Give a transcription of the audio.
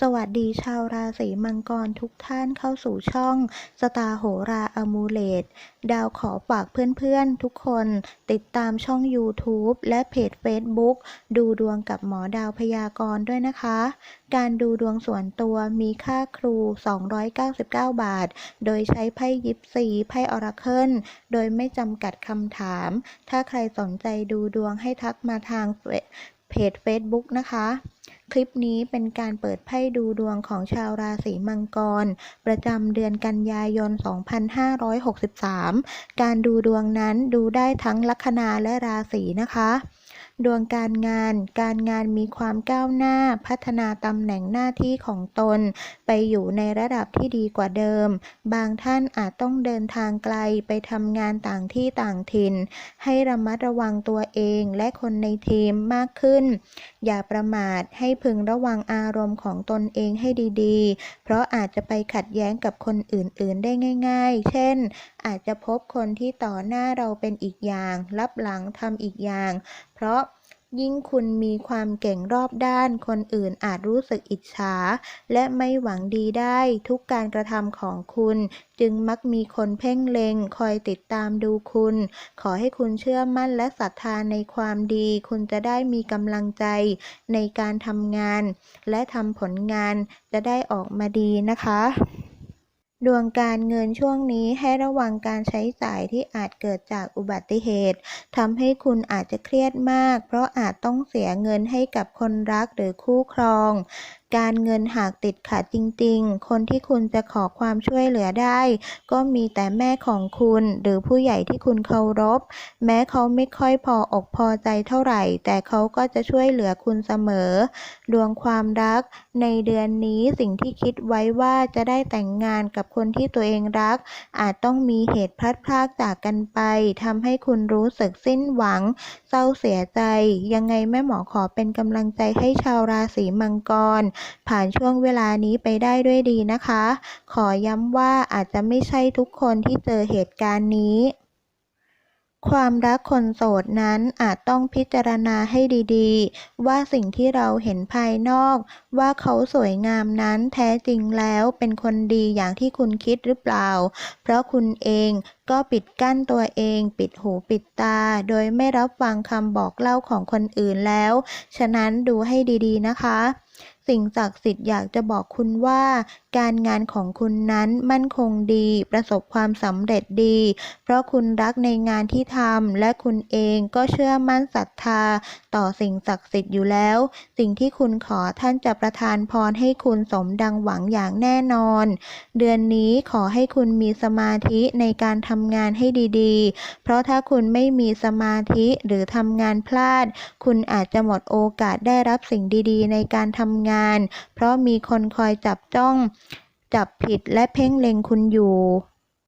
สวัสดีชาวราศีมังกรทุกท่านเข้าสู่ช่องสตาร์โหราอมูเลตดาวขอฝากเพื่อนๆทุกคนติดตามช่อง YouTube และเพจ Facebook ดูดวงกับหมอดาวพยากรณ์ด้วยนะคะ การดูดวงส่วนตัวมีค่าครู 299 บาท โดยใช้ไพ่ยิปซีไพ่ออราเคิลโดยไม่จำกัดคำถาม ถ้าใครสนใจดูดวงให้ทักมาทางเพจ Facebook นะคะ ลิปนี้เป็นการเปิดไพ่ดูดวงของชาวราศีมังกร ประจำเดือนกันยายน 2563 การดูดวงนั้นดูได้ทั้งลัคนาและราศีนะคะ ดวงการงาน การงานมีความก้าวหน้า พัฒนาตำแหน่งหน้าที่ของตน ไปอยู่ในระดับที่ดีกว่าเดิม บางท่านอาจต้องเดินทางไกลไปทำงานต่างที่ต่างถิ่น ให้ระมัดระวังตัวเองและคนในทีมมากขึ้น อย่าประมาทให้พึงระวังอารมณ์ของตนเองให้ดีๆ เพราะอาจจะไปขัดแย้งกับคนอื่นๆ ได้ง่าย ๆ เช่น อาจจะพบคนที่ต่อหน้าเราเป็นอีกอย่าง รับหลังทำอีกอย่างเพราะยิ่งคุณมีความเก่งรอบด้าน คนอื่นอาจรู้สึกอิจฉา และไม่หวังดีได้ ทุกการกระทำของคุณ จึงมักมีคนเพ่งเล็งคอยติดตามดูคุณ ขอให้คุณเชื่อมั่นและศรัทธาในความดี คุณจะได้มีกำลังใจในการทำงาน และทำผลงานจะได้ออกมาดีนะคะ ดวงการเงินช่วงนี้ให้ระวังการใช้จ่ายที่อาจเกิดจากอุบัติเหตุทำให้คุณอาจจะเครียดมาก เพราะอาจต้องเสียเงินให้กับคนรักหรือคู่ครอง การเงินหากติดขัดจริง ๆ คนที่คุณจะขอความช่วยเหลือได้ ก็มีแต่แม่ของคุณหรือผู้ใหญ่ที่คุณเคารพ แม้เขาไม่ค่อยพออกพอใจเท่าไหร่ แต่เขาก็จะช่วยเหลือคุณเสมอ ดวงความรัก ในเดือนนี้สิ่งที่คิดไว้ว่าจะได้แต่งงานกับคนที่ตัวเองรัก อาจต้องมีเหตุพลัดพรากจากกันไปทำให้คุณรู้สึกสิ้นหวัง เศร้าเสียใจ ยังไงแม่หมอขอเป็นกำลังใจให้ชาวราศีมังกรผ่านช่วงเวลานี้ไปได้ด้วยดีนะคะ ขอย้ำว่าอาจจะไม่ใช่ทุกคนที่เจอเหตุการณ์นี้ ความรักคนโสดนั้นอาจต้องพิจารณาให้ดีๆ ว่าสิ่งที่เราเห็นภายนอก ว่าเขาสวยงามนั้นแท้จริงแล้วเป็นคนดีอย่างที่คุณคิดหรือเปล่า เพราะคุณเองก็ปิดกั้นตัวเองปิดหูปิดตา โดยไม่รับฟังคำบอกเล่าของคนอื่นแล้ว ฉะนั้นดูให้ดีๆนะคะ สิ่งศักดิ์สิทธิ์อยากจะบอกคุณว่า การงานของคุณนั้นมั่นคงดี ประสบความสำเร็จดี เพราะคุณรักในงานที่ทำและคุณเองก็เชื่อมั่นศรัทธา ต่อสิ่งศักดิ์สิทธิ์อยู่แล้ว สิ่งที่คุณขอท่านจะประทานพรให้คุณสมดังหวังอย่างแน่นอน เดือนนี้ขอให้คุณมีสมาธิในการทำงานให้ดีๆ เพราะถ้าคุณไม่มีสมาธิหรือทำงานพลาด คุณอาจจะหมดโอกาสได้รับสิ่งดีๆ ในการทำำงาน เพราะมีคนคอยจับจ้อง จับผิดและเพ่งเล็งคุณอยู่